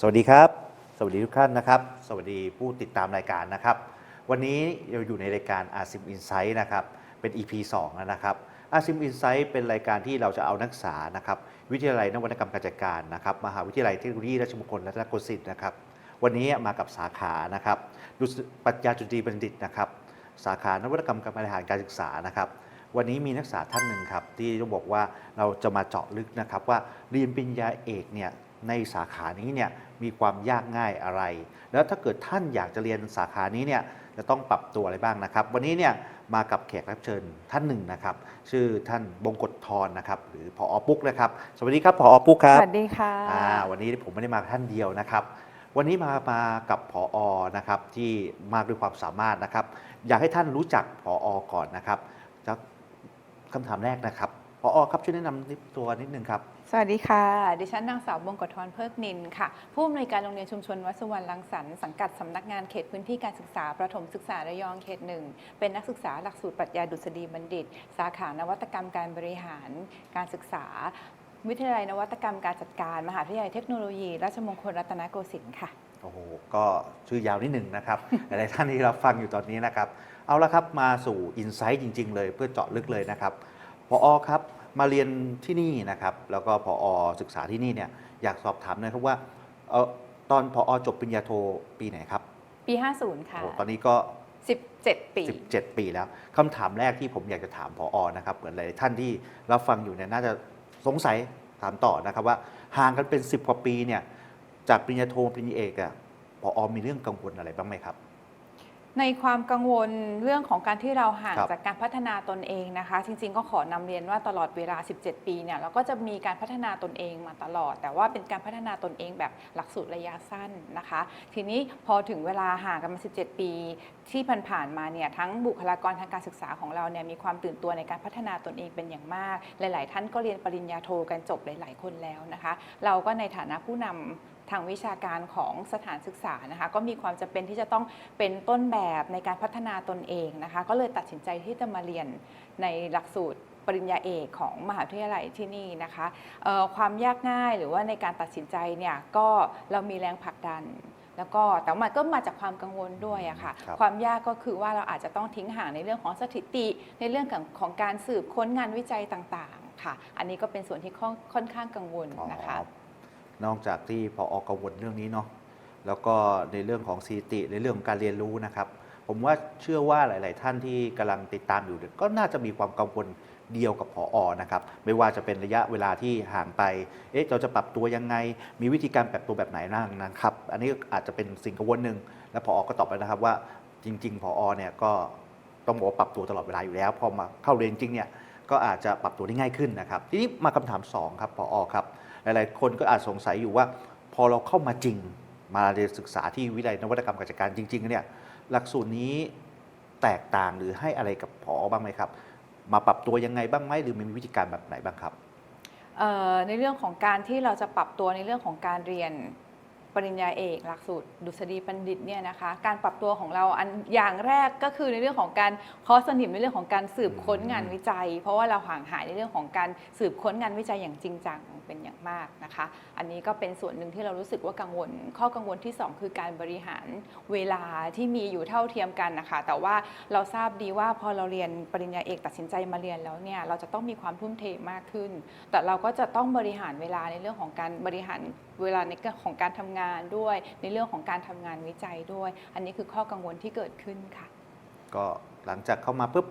สวัสดีครับ สวัสดีทุกท่านนะครับ สวัสดีผู้ติดตามรายการนะครับ วันนี้เราอยู่ในรายการ ASIM Insight นะครับ เป็น EP 2แล้วนะครับ ASIM Insight เป็นรายการที่เราจะเอานักศึกษานะครับ วิทยาลัยนวัตกรรมการจัดการนะครับ มหาวิทยาลัยเทคโนโลยีราชมงคลรัตนโกสินทร์นะครับ วันนี้มากับสาขานะครับดุษปรัชญาจุตีบัณฑิตนะครับ สาขานวัตกรรมการบริหารการศึกษานะครับ วันนี้มีนักศึกษาท่านหนึ่งครับ ที่ต้องบอกว่าเราจะมาเจาะลึกนะครับว่าเรียนปริญญาเอกเนี่ยในสาขานี้เนี่ยมีความยากง่ายอะไร แล้วถ้าเกิดท่านอยากจะเรียนสาขานี้เนี่ยจะต้องปรับตัวอะไรบ้างนะครับ วันนี้เนี่ยมากับแขกรับเชิญท่านหนึ่งนะครับ ชื่อท่านบงกฎทรนะครับ หรือพอปุ๊กนะครับ สวัสดีครับพอปุ๊กครับสวัสดีค่ะอ่าวันนี้ผมไม่ได้มาท่านเดียวนะครับ วันนี้มามากับผออนะครับที่มากด้วยความสามารถนะครับ อยากให้ท่านรู้จักผออก่อนนะครับจาก คำถามแรกนะครับผออครับช่วยแนะนำตัวนิดนึงครับสวัสดีค่ะ ดิฉันนางสาวบงกฎทรเพิกนินค่ะ ผู้อำนวยการโรงเรียนชุมชนวัดสุวรรณรังสรรค์สังกัดสำนักงานเขตพื้นที่การศึกษาประถมศึกษาระยองเขตหนึ่ง เป็นนักศึกษาหลักสูตรปรัชญาดุษฎีบัณฑิต สาขานวัตกรรมการบริหารการศึกษา วิทยาลัยนวัตกรรมการจัดการ มหาวิทยาลัยเทคโนโลยี ราชมงคลรัตนโกสินทร์ค่ะ โอ้โห ก็ชื่อยาวนิดหนึ่งนะครับ หลายๆท่านที่รับฟังอยู่ตอนนี้นะครับ เอาละครับมาสู่อินไซต์จริง ๆ เลยเพื่อเจาะลึกเลยนะครับพออครับมาเรียนที่นี่นะครับ แล้วก็พออศึกษาที่นี่เนี่ยอยากสอบถามหนะครับว่าเออตอนพออจบปริญญาโทปีไหนครับ ปี 50 ค่ะ โอ้ตอนนี้ก็ 17 ปี 17 ปีแล้วคำถามแรกที่ผมอยากจะถามพออนะครับเหมือนหลายท่านที่รับฟังอยู่เนี่ยน่าจะสงสัยถามต่อนะครับว่าห่างกันเป็น 10 กว่าปีเนี่ย จากปริญญาโทปริญญาเอกอะพออมีเรื่องกังวลอะไรบ้างไหมครับ ในความกังวลเรื่องของการที่เราห่างครับจากการพัฒนาตนเองนะคะ จริงๆ ก็ขอนำเรียนว่าตลอดเวลา 17 ปีเนี่ยเราก็จะมีการพัฒนาตนเองมาตลอด แต่ว่าเป็นการพัฒนาตนเองแบบหลักสูตรระยะสั้นนะคะ ทีนี้พอถึงเวลาห่างกันมา 17 ปี ที่ผ่านๆมาเนี่ยทั้งบุคลากรทางการศึกษาของเราเนี่ยมีความตื่นตัวในการพัฒนาตนเองเป็นอย่างมาก หลาย ๆ ท่านก็เรียนปริญญาโทกันจบหลาย ๆ คนแล้วนะคะ เราก็ในฐานะผู้นำ ทางวิชาการของสถานศึกษานะคะ ก็มีความจำเป็นที่จะต้องเป็นต้นแบบในการพัฒนาตนเองนะคะ ก็เลยตัดสินใจที่จะมาเรียนในหลักสูตรปริญญาเอกของมหาวิทยาลัยที่นี่นะคะเอ่อความยากง่ายหรือว่าในการตัดสินใจเนี่ยก็เรามีแรงผลักดัน แล้วก็แต่ว่ามันก็มาจากความกังวลด้วยอะค่ะครับความยากก็คือว่าเราอาจจะต้องทิ้งห่างในเรื่องของสถิติ ในเรื่องของของการสืบค้นงานวิจัยต่างๆค่ะ อันนี้ก็เป็นส่วนที่ค่อนค่อนข้างกังวลนะคะอ๋อ นอกจากที่พอออกังวลเรื่องนี้เนาะแล้วก็ในเรื่องของสถิติในเรื่องของการเรียนรู้นะครับ ผมว่าเชื่อว่าหลาย ๆ ท่านที่กำลังติดตามอยู่เนี่ยก็น่าจะมีความกังวลเดียวกับพออนะครับไม่ว่าจะเป็นระยะเวลาที่ห่างไป เอ๊ะเราจะปรับตัวยังไง มีวิธีการปรับตัวแบบไหนบ้างนะครับ อันนี้อาจจะเป็นสิ่งกังวลหนึ่งและพออก็ตอบไปนะครับว่าจริง ๆ พออเนี่ยก็ต้องบอกว่าปรับตัวตลอดเวลาอยู่แล้วพอมาเข้าเรียนจริงเนี่ยก็อาจจะปรับตัวได้ง่ายขึ้นนะครับ ทีนี้มาคำถามสองครับพออครับ หลายๆ คนก็อาจสงสัยอยู่ว่า พอเราเข้ามาจริงมาเรียนศึกษาที่วิทยาลัยนวัตกรรมการจัดการจริง ๆ เนี่ยหลักสูตรนี้แตกต่างหรือให้อะไรกับพอบ้างไหมครับ มาปรับตัวยังไงบ้างไหมหรือมีวิธีการแบบไหนบ้างครับในเรื่องของการที่เราจะปรับตัวในเรื่องของการเรียน ปริญญาเอกหลักสูตรดุษฎีบัณฑิตเนี่ยนะคะการปรับตัวของเราอันอย่างแรกก็คือในเรื่องของการคอสนิมในเรื่องของการสืบค้นงานวิจัย เพราะว่าเราห่างหายในเรื่องของการสืบค้นงานวิจัยอย่างจริงจังเป็นอย่างมากนะคะ อันนี้ก็เป็นส่วนหนึ่งที่เรารู้สึกว่ากังวล ข้อกังวลที่ 2 คือการบริหารเวลาที่มีอยู่เท่าเทียมกันนะคะ แต่ว่าเราทราบดีว่าพอเราเรียนปริญญาเอกตัดสินใจมาเรียนแล้วเนี่ยเราจะต้องมีความทุ่มเทมากขึ้น แต่เราก็จะต้องบริหารเวลาในเรื่องของการบริหารเวลาในเรื่องของการทำงานด้วย ในเรื่องของการทำงานวิจัยด้วย อันนี้คือข้อกังวลที่เกิดขึ้นค่ะ ก็หลังจากเข้ามาปุ๊บ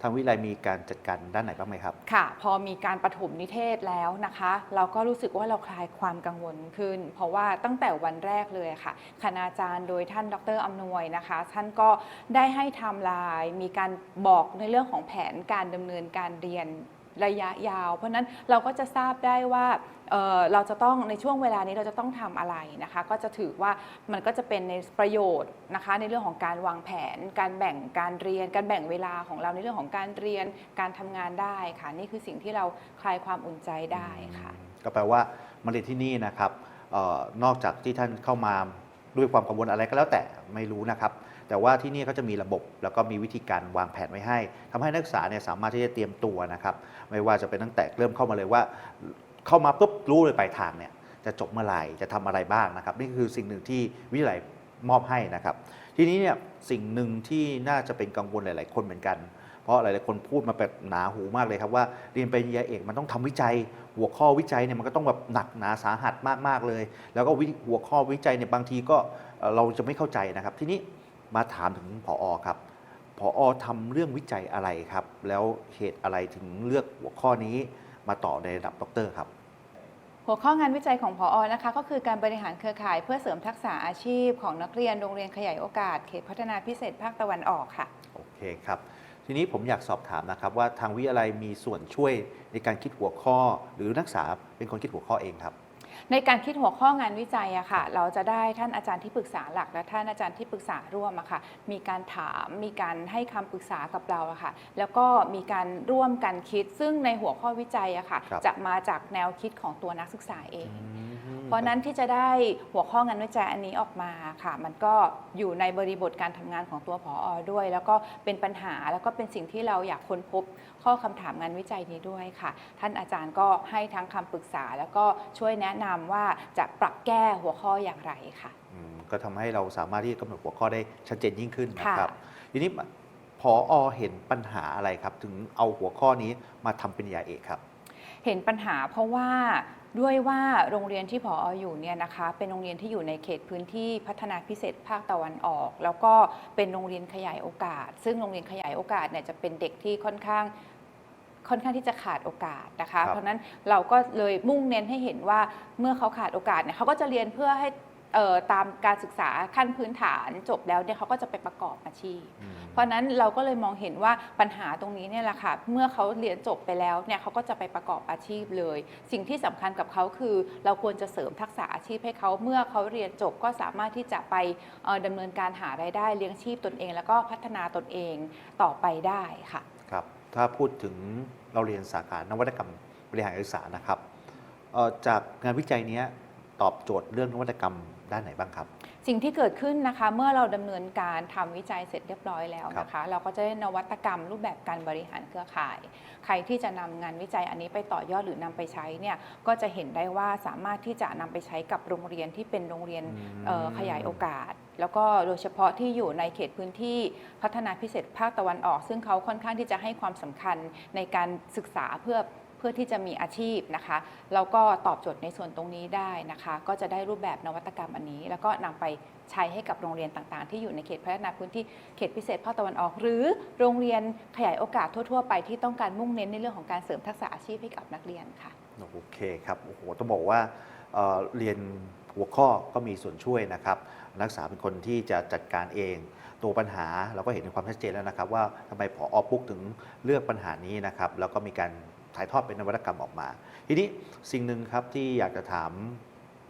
ทางวิทยาลัยมีการจัดการด้านไหนบ้างไหมครับ ค่ะ พอมีการประถมนิเทศแล้วนะคะ เราก็รู้สึกว่าเราคลายความกังวลขึ้น เพราะว่าตั้งแต่วันแรกเลยค่ะ คณาจารย์โดยท่านดรอำนวยนะคะ ท่านก็ได้ให้ไทม์ไลน์มีการบอกในเรื่องของแผนการดำเนินการเรียน ระยะยาว เพราะนั้นเราก็จะทราบได้ว่าเเราจะต้องในช่วงเวลานี้เราจะต้องทำอะไรนะคะ ก็จะถือว่ามันก็จะเป็นในประโยชน์นะคะ ในเรื่องของการวางแผน การแบ่งการเรียน การแบ่งเวลาของเราในเรื่องของการเรียนการทำงานได้ค่ะ นี่คือสิ่งที่เราคลายความอุ่นใจได้ค่ะ ก็แปลว่ามาเรียนที่นี่นะครับออนอกจากที่ท่านเข้ามาด้วยความกังวลอะไรก็แล้วแต่ไม่รู้นะครับ แต่ว่าที่นี่เขาจะมีระบบ แล้วก็มีวิธีการวางแผนไว้ให้ทำให้นักศึกษาเนี่ยสามารถที่จะเตรียมตัวนะครับไม่ว่าจะเป็นตั้งแต่เริ่มเข้ามาเลยว่า เข้ามาปุ๊บรู้เลยปลายทางเนี่ยจะจบเมื่อไหร่จะทำอะไรบ้างนะครับนี่คือสิ่งหนึ่งที่วิทยาลัยมอบให้นะครับ ทีนี้เนี่ยสิ่งหนึ่งที่น่าจะเป็นกังวลหลาย ๆ คนเหมือนกัน เพราะหลาย ๆ คนพูดมาแบบหนาหูมากเลยครับว่าเรียนปริญญาเอกมันต้องทำวิจัย หัวข้อวิจัยเนี่ยมันก็ต้องแบบหนักหนาสาหัสมาก ๆ เลย แล้วก็หัวข้อวิจัยเนี่ยบางทีก็เอ่อเราจะไม่เข้าใจนะครับ ทีนี้ มาถามถึงผอครับผอทำเรื่องวิจัยอะไรครับ แล้วเหตุอะไรถึงเลือกหัวข้อนี้มาต่อในระดับด็อกเตอร์ครับ หัวข้องานวิจัยของพออนะคะ ก็คือการบริหารเครือข่ายเพื่อเสริมทักษะอาชีพของนักเรียนโรงเรียนขยายโอกาสเขตพัฒนาพิเศษภาคตะวันออกค่ะ โอเคครับ ทีนี้ผมอยากสอบถามนะครับ ว่าทางวิทยาลัยมีส่วนช่วยในการคิดหัวข้อ หรือนักศึกษาเป็นคนคิดหัวข้อเองครับ ในการคิดหัวข้องานวิจัยอะค่ะ เราจะได้ท่านอาจารย์ที่ปรึกษาหลัก และท่านอาจารย์ที่ปรึกษาร่วมอะค่ะ มีการถามมีการให้คำปรึกษากับเราอะค่ะ แล้วก็มีการร่วมกันคิดซึ่งในหัวข้อวิจัยอะค่ะ ครับ จะมาจากแนวคิดของตัวนักศึกษาเอง เพราะฉะนั้นที่จะได้หัวข้องานวิจัยอันนี้ออกมาค่ะ มันก็อยู่ในบริบทการทำงานของตัวผออด้วย แล้วก็เป็นปัญหาแล้วก็เป็นสิ่งที่เราอยากค้นพบข้อคำถามงานวิจัยนี้ด้วยค่ะ ท่านอาจารย์ก็ให้ทั้งคำปรึกษา แล้วก็ช่วยแนะนำว่าจะปรับแก้หัวข้ออย่างไรค่ะอืมก็ทำให้เราสามารถที่จะกำหนดหัวข้อได้ชัดเจนยิ่งขึ้นนะค่ะครับทีนี้พออเห็นปัญหาอะไรครับ ถึงเอาหัวข้อนี้มาทำปริญญาเอกครับ เห็นปัญหาเพราะว่า ด้วยว่าโรงเรียนที่ผออยู่เนี่ยนะคะเป็นโรงเรียนที่อยู่ในเขตพื้นที่พัฒนาพิเศษภาคตะวันออก แล้วก็เป็นโรงเรียนขยายโอกาส ซึ่งโรงเรียนขยายโอกาสเนี่ยจะเป็นเด็กที่ค่อนข้างค่อนข้างที่จะขาดโอกาสนะคะครับเพราะฉะนั้นเราก็เลยมุ่งเน้นให้เห็นว่าเมื่อเขาขาดโอกาสเนี่ยเขาก็จะเรียนเพื่อให้เอ่อ ตามการศึกษาขั้นพื้นฐานจบแล้วเนี่ยเขาก็จะไปประกอบอาชีพอืมเพราะฉะนั้นเราก็เลยมองเห็นว่าปัญหาตรงนี้เนี่ยแหละค่ะเมื่อเขาเรียนจบไปแล้วเนี่ยเขาก็จะไปประกอบอาชีพเลย สิ่งที่สำคัญกับเขาคือ เราควรจะเสริมทักษะอาชีพให้เขาเมื่อเขาเรียนจบก็สามารถที่จะไปเอ่อดำเนินการหารายได้เลี้ยงชีพตนเอง แล้วก็พัฒนาตนเองต่อไปได้ค่ะครับถ้าพูดถึงเราเรียนสาขานวัตกรรมบริหารการศึกษานะครับเอ่อจากงานวิจัยเนี้ยตอบโจทย์เรื่องนวัตกรรม ด้านไหนบ้างครับ สิ่งที่เกิดขึ้นนะคะเมื่อเราดำเนินการทำวิจัยเสร็จเรียบร้อยแล้วนะคะ เราก็จะได้นวัตกรรมรูปแบบการบริหารเครือข่าย ใครที่จะนำงานวิจัยอันนี้ไปต่อยอดหรือนำไปใช้เนี่ยก็จะเห็นได้ว่าสามารถที่จะนำไปใช้กับโรงเรียนที่เป็นโรงเรียนอืมเอ่อขยายโอกาส แล้วก็โดยเฉพาะที่อยู่ในเขตพื้นที่พัฒนาพิเศษภาคตะวันออก ซึ่งเขาค่อนข้างที่จะให้ความสำคัญในการศึกษาเพื่อ เพื่อที่จะมีอาชีพนะคะแล้วก็ตอบโจทย์ในส่วนตรงนี้ได้นะคะ ก็จะได้รูปแบบนวัตกรรมอันนี้ แล้วก็นำไปใช้ให้กับโรงเรียนต่างๆ ที่อยู่ในเขตพัฒนาพื้นที่เขตพิเศษภาคตะวันออก หรือโรงเรียนขยายโอกาสทั่ว ๆ ไปที่ต้องการมุ่งเน้นในเรื่องของการเสริมทักษะอาชีพให้กับนักเรียนค่ะโอเคครับโอ้โหต้องบอกว่าเเรียนหัวข้อก็มีส่วนช่วยนะครับ นักศึกษาเป็นคนที่จะจัดการเอง ตัวปัญหาเราก็เห็นความชัดเจนแล้วนะครับ ว่าทำไมผออปุ๊กถึงเลือกปัญหานี้นะครับ แล้วก็มีการ ถ่ายทอดเป็นนวัตกรรมออกมา ทีนี้สิ่งหนึ่งครับที่อยากจะถาม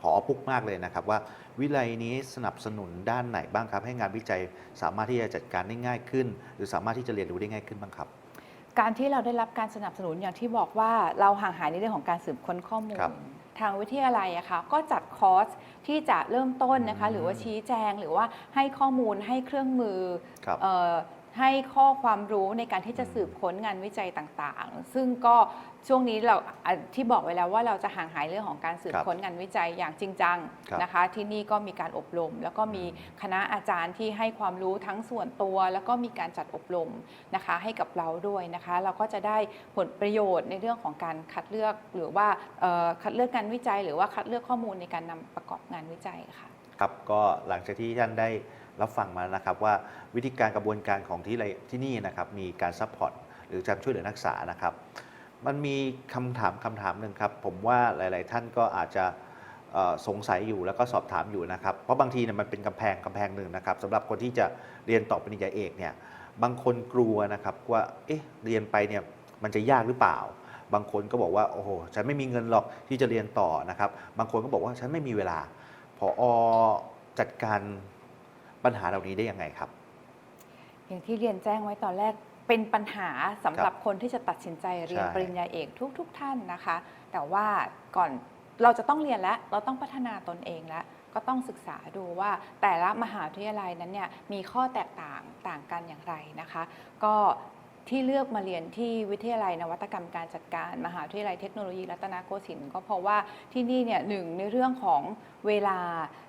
ผออปุ๊กมากเลยนะครับว่าวิไลนี้สนับสนุนด้านไหนบ้างครับ ให้งานวิจัยสามารถที่จะจัดการได้ง่ายขึ้น หรือสามารถที่จะเรียนรู้ได้ง่ายขึ้นบ้างครับ การที่เราได้รับการสนับสนุนอย่างที่บอกว่าเราห่างหายในเรื่องของการสืบค้นข้อมูลครับทางวิทยาลัยอะค่ะก็จัดคอร์สที่จะเริ่มต้นนะคะอืมหรือว่าชี้แจงหรือว่าให้ข้อมูลให้เครื่องมือครับเอ่อ ให้ข้อความรู้ในการที่จะสืบค้นงานวิจัยต่างๆ ซึ่งก็ช่วงนี้เราอะที่บอกไว้แล้วว่าเราจะห่างหายเรื่องของการสืบครับค้นงานวิจัยอย่างจริงจังครับนะคะ ที่นี่ก็มีการอบรม แล้วก็มีคณะอาจารย์ที่ให้ความรู้ทั้งส่วนตัว แล้วก็มีการจัดอบรมนะคะให้กับเราด้วยนะคะ เราก็จะได้ผลประโยชน์ในเรื่องของการคัดเลือกหรือว่าเอ่อคัดเลือกงานวิจัย หรือว่าคัดเลือกข้อมูลในการนำประกอบงานวิจัยค่ะครับก็หลังจากที่ท่านได้ รับฟังมาแล้วนะครับว่าวิธีการกระบวนการของที่ไรที่นี่นะครับมีการซัพพอร์ตหรือการช่วยเหลือนักศึกษานะครับ มันมีคำถามคำถามหนึ่งครับ ผมว่าหลาย ๆ ท่านก็อาจจะสงสัยอยู่แล้วก็สอบถามอยู่นะครับ เพราะบางทีเนี่ยมันเป็นกำแพงกำแพงหนึ่งนะครับสำหรับคนที่จะเรียนต่อปริญญาเอกเนี่ยบางคนกลัวนะครับว่าเอ๊ะเรียนไปเนี่ยมันจะยากหรือเปล่า บางคนก็บอกว่าโอ้โหฉันไม่มีเงินหรอกที่จะเรียนต่อนะครับ บางคนก็บอกว่าฉันไม่มีเวลาพออจัดการ ปัญหาเหล่านี้ได้ยังไงครับ อย่างที่เรียนแจ้งไว้ตอนแรกเป็นปัญหาสำหรับคนที่จะตัดสินใจเรียนใช่ปริญญาเอกทุกๆทท่านนะคะ แต่ว่าก่อนเราจะต้องเรียนแล้วเราต้องพัฒนาตนเองแล้วก็ต้องศึกษาดูว่าแต่ละมหาวิทยาลัยนั้นเนี่ยมีข้อแตกต่างต่างกันอย่างไรนะคะ ก็ ที่เลือกมาเรียนที่วิทยาลัยนวัตกรรมการจัดการ มหาวิทยาลัยเทคโนโลยีรัตนโกสินทร์ก็เพราะว่าที่นี่เนี่ยหนึ่งในเรื่องของเวลา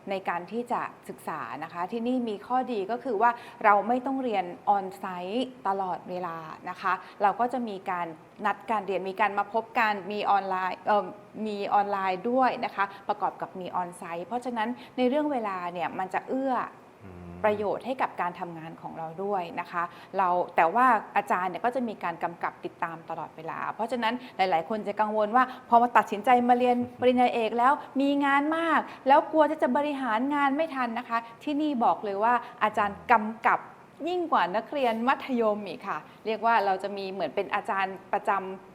ในการที่จะศึกษานะคะ ที่นี่มีข้อดีก็คือว่าเราไม่ต้องเรียนออนไซต์ตลอดเวลานะคะ เราก็จะมีการนัดการเรียนมีการมาพบกันมีออนไลน์มีออนไลน์ด้วยนะคะ ประกอบกับมีออนไซต์เพราะฉะนั้นในเรื่องเวลาเนี่ยมันจะเอื้อ ประโยชน์ให้กับการทำงานของเราด้วยนะคะ เราแต่ว่าอาจารย์เนี่ยก็จะมีการกำกับติดตามตลอดเวลา เพราะฉะนั้นหลาย ๆ คนจะกังวลว่าพอมาตัดสินใจมาเรียนปริญญาเอกแล้วมีงานมาก แล้วกลัวจะจะบริหารงานไม่ทันนะคะ ที่นี่บอกเลยว่าอาจารย์กำกับยิ่งกว่านักเรียนมัธยมอีกค่ะ เรียกว่าเราจะมีเหมือนเป็นอาจารย์ประจำหลักสูตร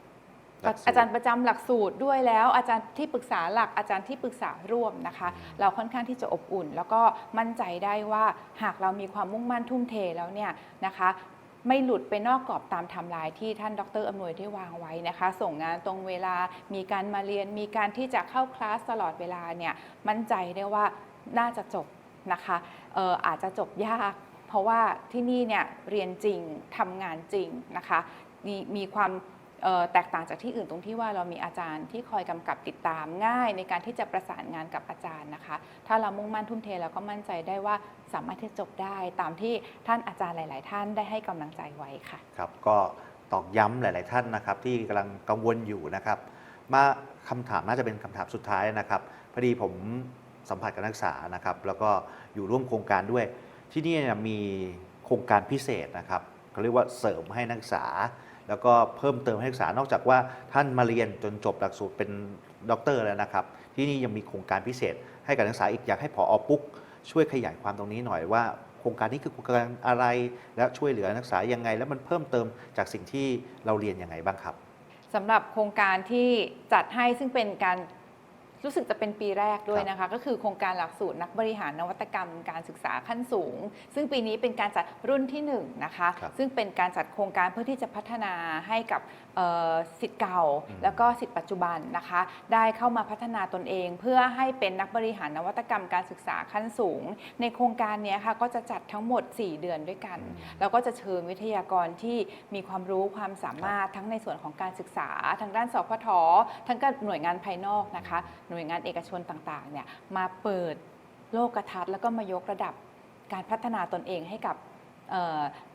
อาจารย์ประจำหลักสูตรด้วยแล้ว อาจารย์ที่ปรึกษาหลักอาจารย์ที่ปรึกษาร่วมนะคะ เราค่อนข้างที่จะอบอุ่น แล้วก็มั่นใจได้ว่าหากเรามีความมุ่งมั่นทุ่มเทแล้วเนี่ยนะคะไม่หลุดไปนอกกรอบตามไทม์ไลน์ที่ท่านดรอำนวยได้วางไว้นะคะ ส่งงานตรงเวลา มีการมาเรียน มีการที่จะเข้าคลาสตลอดเวลาเนี่ยมั่นใจได้ว่าน่าจะจบนะคะเอ่ออาจจะจบยาก เพราะว่าที่นี่เนี่ยเรียนจริงทำงานจริงนะคะ มีมีความเอ่อ แตกต่างจากที่อื่นตรงที่ว่าเรามีอาจารย์ที่คอยกำกับติดตามง่าย ในการที่จะประสานงานกับอาจารย์นะคะ ถ้าเรามุ่งมั่นทุ่มเทแล้วก็มั่นใจได้ว่าสามารถที่จะจบได้ตามที่ท่านอาจารย์หลาย ๆ ท่านได้ให้กำลังใจไว้ค่ะครับก็ตอกย้ำหลาย ๆ ท่านนะครับ ที่กำลังกังวลอยู่นะครับ มาคำถามน่าจะเป็นคำถามสุดท้ายนะครับพอดีผมสัมผัสกับนักศึกษานะครับ แล้วก็อยู่ร่วมโครงการด้วย ที่นี่มีโครงการพิเศษนะครับเขาเรียกว่าเสริมให้นักศึกษา แล้วก็เพิ่มเติมให้นักศึกษานอกจากว่าท่านมาเรียนจนจบหลักสูตรเป็นด็อกเตอร์แล้วนะครับ ที่นี่ยังมีโครงการพิเศษ ให้กับนักศึกษาอีกอยากให้ผออปุ๊ก ช่วยขยายความตรงนี้หน่อยว่าโครงการนี้คือโครงการอะไรและช่วยเหลือนักศึกษายังไง และมันเพิ่มเติมจากสิ่งที่เราเรียนยังไงบ้างครับสำหรับโครงการที่จัดให้ซึ่งเป็นการ รู้สึกจะเป็นปีแรกด้วยนะคะ ก็คือโครงการหลักสูตรนักบริหารนวัตกรรมการศึกษาขั้นสูง ซึ่งปีนี้เป็นการจัดรุ่นที่1นะคะครับซึ่งเป็นการจัดโครงการเพื่อที่จะพัฒนาให้กับเอ่อ สิทธิ์เก่าอืมแล้วก็สิทธิ์ปัจจุบันนะคะ ได้เข้ามาพัฒนาตนเอง เพื่อให้เป็นนักบริหารนวัตกรรมการศึกษาขั้นสูง ในโครงการเนี้ยค่ะก็จะจัดทั้งหมด 4 เดือนด้วยกัน แล้วก็จะเชิญวิทยากรที่มีความรู้ความสามารถทั้งในส่วนของการศึกษา ทางด้านสพททั้งกับหน่วยงานภายนอกนะคะ หน่วยงานเอกชนต่างๆเนี่ยมาเปิดโลกทัศน์แล้วก็มายกระดับการพัฒนาตนเองให้กับเอ่อ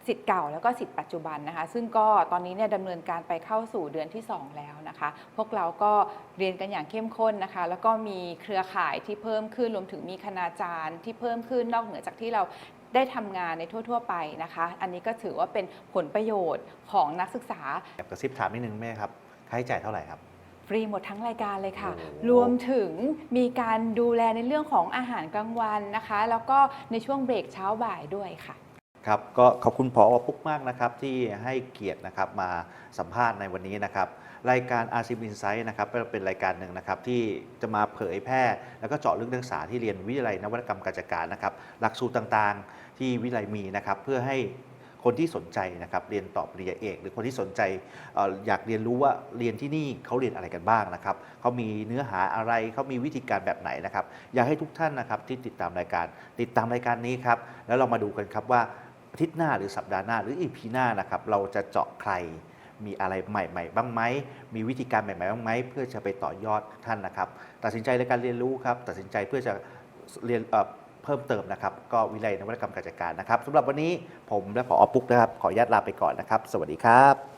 สิทธิ์เก่าแล้วก็สิทธิ์ปัจจุบันนะคะ ซึ่งก็ตอนนี้เนี่ยดำเนินการไปเข้าสู่เดือนที่ 2 แล้วนะคะ พวกเราก็เรียนกันอย่างเข้มข้นนะคะ แล้วก็มีเครือข่ายที่เพิ่มขึ้นรวมถึงมีคณาจารย์ที่เพิ่มขึ้นนอกเหนือจากที่เราได้ทำงานในทั่ว ๆ ไปนะคะ อันนี้ก็ถือว่าเป็นผลประโยชน์ของนักศึกษาแอบกระซิบถามนิดนึงแม่ครับค่าใช้จ่ายเท่าไหร่ครับฟรีหมดทั้งรายการเลยค่ะโอ้รวมถึงมีการดูแลในเรื่องของอาหารกลางวันนะคะ แล้วก็ในช่วงเบรกเช้าบ่ายด้วยค่ะ ครับก็ขอบคุณพอปุ๊กมากนะครับที่ให้เกียรตินะครับมาสัมภาษณ์ในวันนี้นะครับรายการ r c i Insight นะครับเป็นรายการหนึ่งนะครับที่จะมาเผยแพร่ แล้วก็เจาะลึกนักศึกษาที่เรียนวิทยาลัยนวัตกรรมการจัดการนะครับหลักสูตรต่างๆ ที่วิทยาลัยมีนะครับเพื่อให้คนที่สนใจนะครับเรียนต่อปริญญาเอก หรือคนที่สนใจอยากเรียนรู้ว่าเรียนที่นี่เขาเรียนอะไรกันบ้างนะครับเขามีเนื้อหาอะไรเขามีวิธีการแบบไหนนะครับอยากให้ทุกท่านนะครับที่ติดตามรายการ ติดตามรายการนี้ครับแล้วเรามาดูกันครับว่า อาทิตย์หน้าหรือสัปดาห์หน้าหรืออีพีหน้านะครับเราจะเจาะใครมีอะไรใหม่ ๆ บ้างไหม มีวิธีการใหม่ ๆ บ้างไหม เพื่อจะไปต่อยอดท่านนะครับ ตัดสินใจในการเรียนรู้ครับ ตัดสินใจเพื่อจะเรียนเพิ่มเติมนะครับ ก็วิไลยนวัตกรรมการจัดการนะครับสำหรับวันนี้ผมและผอปุ๊กนะครับ ขออนุญาตลาไปก่อนนะครับ สวัสดีครับ